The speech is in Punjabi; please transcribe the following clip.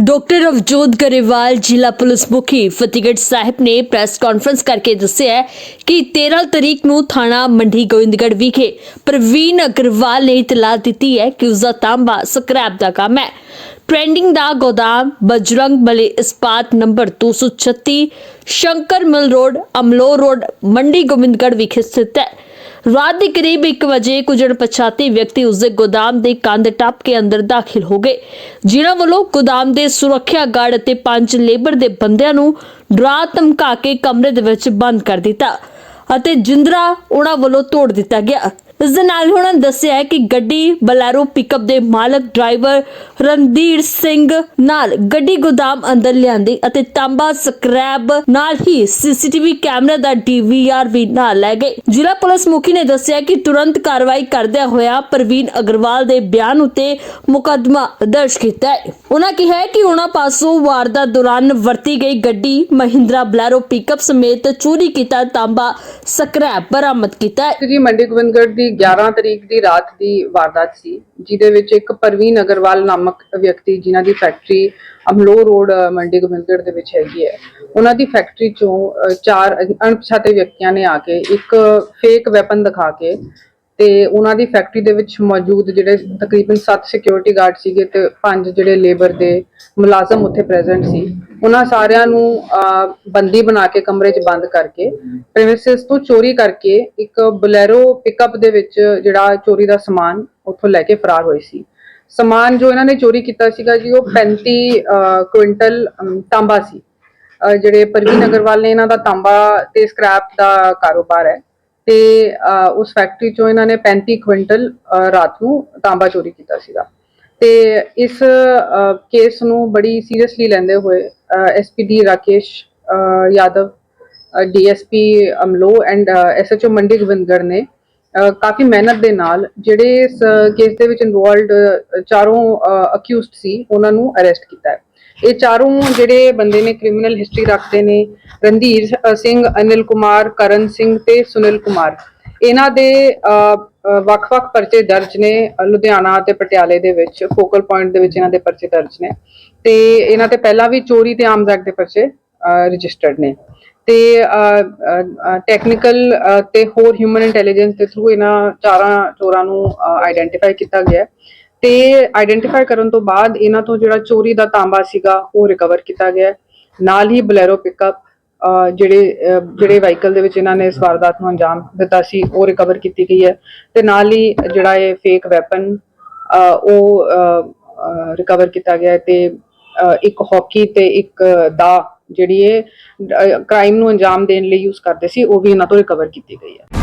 ਡਾਕਟਰ ਅਵਜੋਤ ਗਰੇਵਾਲ, ਜ਼ਿਲ੍ਹਾ ਪੁਲਿਸ ਮੁਖੀ ਫਤਿਹਗੜ੍ਹ ਸਾਹਿਬ ਨੇ ਪ੍ਰੈਸ ਕਾਨਫਰੰਸ ਕਰਕੇ ਦੱਸਿਆ ਕਿ 13 ਤਰੀਕ ਨੂੰ ਥਾਣਾ ਮੰਡੀ ਗੋਇੰਦਗੜ੍ਹ ਵਿਖੇ ਪ੍ਰਵੀਨ ਅਗਰਵਾਲ ਨੇ ਇਤਲਾਹ ਦਿੱਤੀ ਹੈ ਕਿ ਉਸਦਾ ਤਾਂਬਾ ਸਕ੍ਰੈਪ ਦਾ ਕੰਮ ਹੈ। ਟ੍ਰੈਂਡਿੰਗ ਦਾ ਗੋਦਾਮ ਬਜਰੰਗ ਬਲੇ ਇਸਪਾਤ number 236 Shankar mill road Amloh road, Mandi Gobindgarh ਵਿਖੇ ਸਥਿਤ ਹੈ। ਰਾਤ ਦੇ ਕਰੀਬ 1 ਵਜੇ ਕੁਝ ਅਣਪਛਾਤੇ ਵਿਅਕਤੀ ਉਸਦੇ ਗੋਦਾਮ ਦੇ ਕੰਧ ਟੱਪ ਕੇ ਅੰਦਰ ਦਾਖਲ ਹੋ ਗਏ। ਜਿਨ੍ਹਾਂ ਵੱਲੋਂ ਗੋਦਾਮ ਦੇ ਸੁਰੱਖਿਆ ਗਾਰਡ ਅਤੇ ਪੰਜ ਲੇਬਰ ਦੇ ਬੰਦਿਆਂ ਨੂੰ ਡਰਾ ਧਮਕਾ ਕੇ ਕਮਰੇ ਦੇ ਵਿੱਚ ਬੰਦ ਕਰ ਦਿੱਤਾ ਅਤੇ ਜਿੰਦਰਾ ਉਹਨਾਂ ਵੱਲੋਂ ਤੋੜ ਦਿੱਤਾ ਗਿਆ। ਇਸ ਦੇ ਨਾਲ ਉਹਨਾਂ ਦੱਸਿਆ ਹੈ ਕਿ ਗੱਡੀ ਬਲੈਰੋ ਪਿਕਅਪ ਦੇ ਮਾਲਕ ਡਰਾਈਵਰ ਰਣਧੀਰ ਸਿੰਘ ਨਾਲ ਗੱਡੀ ਗੋਦਾਮ ਅੰਦਰ ਲਿਆਂਦੀ ਅਤੇ ਤਾਂਬਾ ਸਕ੍ਰੈਪ ਨਾਲ ਹੀ ਸੀਸੀਟੀਵੀ ਕੈਮਰਾ ਦਾ ਡੀਵੀਆਰ ਵੀ ਨਾਲ ਲੈ ਗਏ। ਜ਼ਿਲ੍ਹਾ ਪੁਲਿਸ ਮੁਖੀ ਨੇ ਦੱਸਿਆ ਕਿ ਤੁਰੰਤ ਕਾਰਵਾਈ ਕਰਦਿਆਂ ਹੋਇਆ ਪ੍ਰਵੀਨ ਅਗਰਵਾਲ ਦੇ ਬਿਆਨ ਉਤੇ ਮੁਕੱਦਮਾ ਦਰਜ ਕੀਤਾ ਹੈ। ਉਹਨਾਂ ਕਿਹਾ ਕਿ ਉਹਨਾਂ ਪਾਸੋਂ ਵਾਰਦਾਤ ਦੌਰਾਨ ਵਰਤੀ ਗਈ ਗੱਡੀ ਮਹਿੰਦਰਾ ਬਲੈਰੋ ਪਿਕਅਪ ਸਮੇਤ ਚੋਰੀ ਕੀਤਾ ਤਾਂਬਾ ਸਕ੍ਰੈਪ ਬਰਾਮਦ ਕੀਤਾ ਹੈ। ਜੀ, ਮੰਡੀ ਗੋਬਿੰਦਗੜ੍ਹ ਦੀ 11 ਤਰੀਕ ਦੀ ਰਾਤ ਦੀ ਵਾਰਦਾਤ ਸੀ, ਜਿਹਦੇ ਵਿੱਚ ਇੱਕ ਪਰਵੀਨ ਅਗਰਵਾਲ ਨਾਮਕ ਵਿਅਕਤੀ ਜਿਨ੍ਹਾਂ ਦੀ ਫੈਕਟਰੀ ਅਮਲੋ ਰੋਡ ਮੰਡੀ ਗੋਬਿੰਦਗੜ੍ਹ ਦੇ ਵਿੱਚ ਹੈਗੀ ਹੈ। ਉਹਨਾਂ ਦੀ ਫੈਕਟਰੀ ਚੋਂ ਚਾਰ ਅਣਪਛਾਤੇ ਵਿਅਕਤੀਆਂ ਨੇ ਆ ਕੇ ਇੱਕ ਫੇਕ ਵੈਪਨ ਦਿਖਾ ਕੇ ਤੇ ਉਹਨਾਂ ਦੀ ਫੈਕਟਰੀ ਦੇ ਵਿੱਚ ਮੌਜੂਦ ਜਿਹੜੇ ਤਕਰੀਬਨ 7 ਸਿਕਿਉਰਿਟੀ ਗਾਰਡ ਸੀਗੇ ਤੇ ਪੰਜ ਜਿਹੜੇ ਲੇਬਰ ਦੇ ਮੁਲਾਜ਼ਮ ਉੱਥੇ ਪ੍ਰੈਜ਼ੈਂਟ ਸੀ। ਉਹਨਾਂ ਸਾਰਿਆਂ ਨੂੰ ਬੰਦੀ ਬਣਾ ਕੇ ਕਮਰੇ 'ਚ ਬੰਦ ਕਰਕੇ ਪ੍ਰੈਮਿਸਿਸ ਤੋਂ ਚੋਰੀ ਕਰਕੇ ਇੱਕ ਬਲੈਰੋ ਪਿਕਅਪ ਦੇ ਵਿੱਚ ਜਿਹੜਾ ਚੋਰੀ ਦਾ ਸਮਾਨ ਉੱਥੋਂ ਲੈ ਕੇ ਫਰਾਰ ਹੋਏ ਸੀ। ਸਮਾਨ ਜੋ ਇਹਨਾਂ ਨੇ ਚੋਰੀ ਕੀਤਾ ਸੀਗਾ ਜੀ, ਉਹ 35 ਕੁਇੰਟਲ ਤਾਂਬਾ ਸੀ। ਜਿਹੜੇ ਪ੍ਰਵੀਨ ਅਗਰਵਾਲ ਨੇ ਇਹਨਾਂ ਦਾ ਤਾਂਬਾ ਤੇ ਸਕ੍ਰੈਪ ਦਾ ਕਾਰੋਬਾਰ ਹੈ। ਤੇ ਉਸ ਫੈਕਟਰੀ ਚੋਂ ਇਹਨਾਂ ਨੇ 35 ਕੁਇੰਟਲ ਰਾਤ ਨੂੰ ਤਾਂਬਾ ਚੋਰੀ ਕੀਤਾ ਸੀਗਾ। ਤੇ ਇਸ ਕੇਸ ਨੂੰ ਬੜੀ ਸੀਰੀਅਸਲੀ ਲੈਂਦੇ ਹੋਏ SPD Rakesh uh, Yadav DSP Amloh and SHO Mandi Gobindgarh ਨੇ ਕਾਫੀ ਮਿਹਨਤ ਦੇ ਨਾਲ ਜਿਹੜੇ ਇਸ ਕੇਸ ਦੇ ਵਿੱਚ ਇਨਵੋਲਡ ਚਾਰੋਂ ਅਕਿਊਜ਼ਡ ਸੀ ਉਹਨਾਂ ਨੂੰ ਅਰੈਸਟ ਕੀਤਾ ਹੈ। ਇਹ ਚਾਰੋਂ ਜਿਹੜੇ ਬੰਦੇ ਨੇ ਕ੍ਰਿਮੀਨਲ ਹਿਸਟਰੀ ਰੱਖਦੇ ਨੇ, ਰਣਧੀਰ ਸਿੰਘ, ਅਨਿਲ ਕੁਮਾਰ, ਕਰਨ ਸਿੰਘ ਤੇ ਸੁਨੀਲ ਕੁਮਾਰ। ਇਹਨਾਂ ਦੇ ਵੱਖ-ਵੱਖ ਪਰਚੇ ਦਰਜ ਨੇ ਲੁਧਿਆਣਾ ਤੇ ਪਟਿਆਲੇ ਦੇ ਵਿੱਚ ਫੋਕਲ ਪੁਆਇੰਟ ਦੇ ਵਿੱਚ ਇਹਨਾਂ ਦੇ ਪਰਚੇ ਦਰਜ ਨੇ। ਤੇ ਇਹਨਾਂ ਤੇ ਪਹਿਲਾਂ ਵੀ ਚੋਰੀ ਤੇ ਆਰਮਸ ਐਕਟ ਦੇ ਪਰਚੇ ਰਜਿਸਟਰਡ ਨੇ। ਤੇ ਟੈਕਨੀਕਲ ਤੇ ਹੋਰ ਹਿਊਮਨ ਇੰਟੈਲੀਜੈਂਸ ਦੇ ਥਰੂ ਇਹਨਾਂ ਚਾਰਾਂ ਚੋਰਾਂ ਨੂੰ ਆਈਡੈਂਟੀਫਾਈ ਕੀਤਾ ਗਿਆ। ਹੈ। ਤੇ ਆਈਡੈਂਟੀਫਾਈ ਕਰਨ ਤੋਂ ਬਾਅਦ ਇਹਨਾਂ ਤੋਂ ਜਿਹੜਾ ਚੋਰੀ ਦਾ ਤਾਂਬਾ ਸੀਗਾ ਉਹ ਰਿਕਵਰ ਕੀਤਾ ਗਿਆ ਨਾਲ ਹੀ ਬਲੈਰੋ ਪਿਕਅਪ ਜਿਹੜੇ ਜਿਹੜੇ ਵਹੀਕਲ ਦੇ ਵਿੱਚ ਇਹਨਾਂ ਨੇ ਇਸ ਵਾਰਦਾਤ ਨੂੰ ਅੰਜਾਮ ਦਿੱਤਾ ਸੀ, ਉਹ ਰਿਕਵਰ ਕੀਤੀ ਗਈ ਹੈ। ਤੇ ਨਾਲ ਹੀ ਜਿਹੜਾ ਇਹ ਫੇਕ ਵੈਪਨ ਉਹ ਰਿਕਵਰ ਕੀਤਾ ਗਿਆ ਹੈ ਤੇ ਇੱਕ ਹਾਕੀ ਤੇ ਇੱਕ ਦਾ ਜਿਹੜੀ ਇਹ ਕ੍ਰਾਈਮ ਨੂੰ ਅੰਜਾਮ ਦੇਣ ਲਈ ਯੂਜ਼ ਕਰਦੇ ਸੀ, ਉਹ ਵੀ ਇਹਨਾਂ ਤੋਂ ਰਿਕਵਰ ਕੀਤੀ ਗਈ ਹੈ।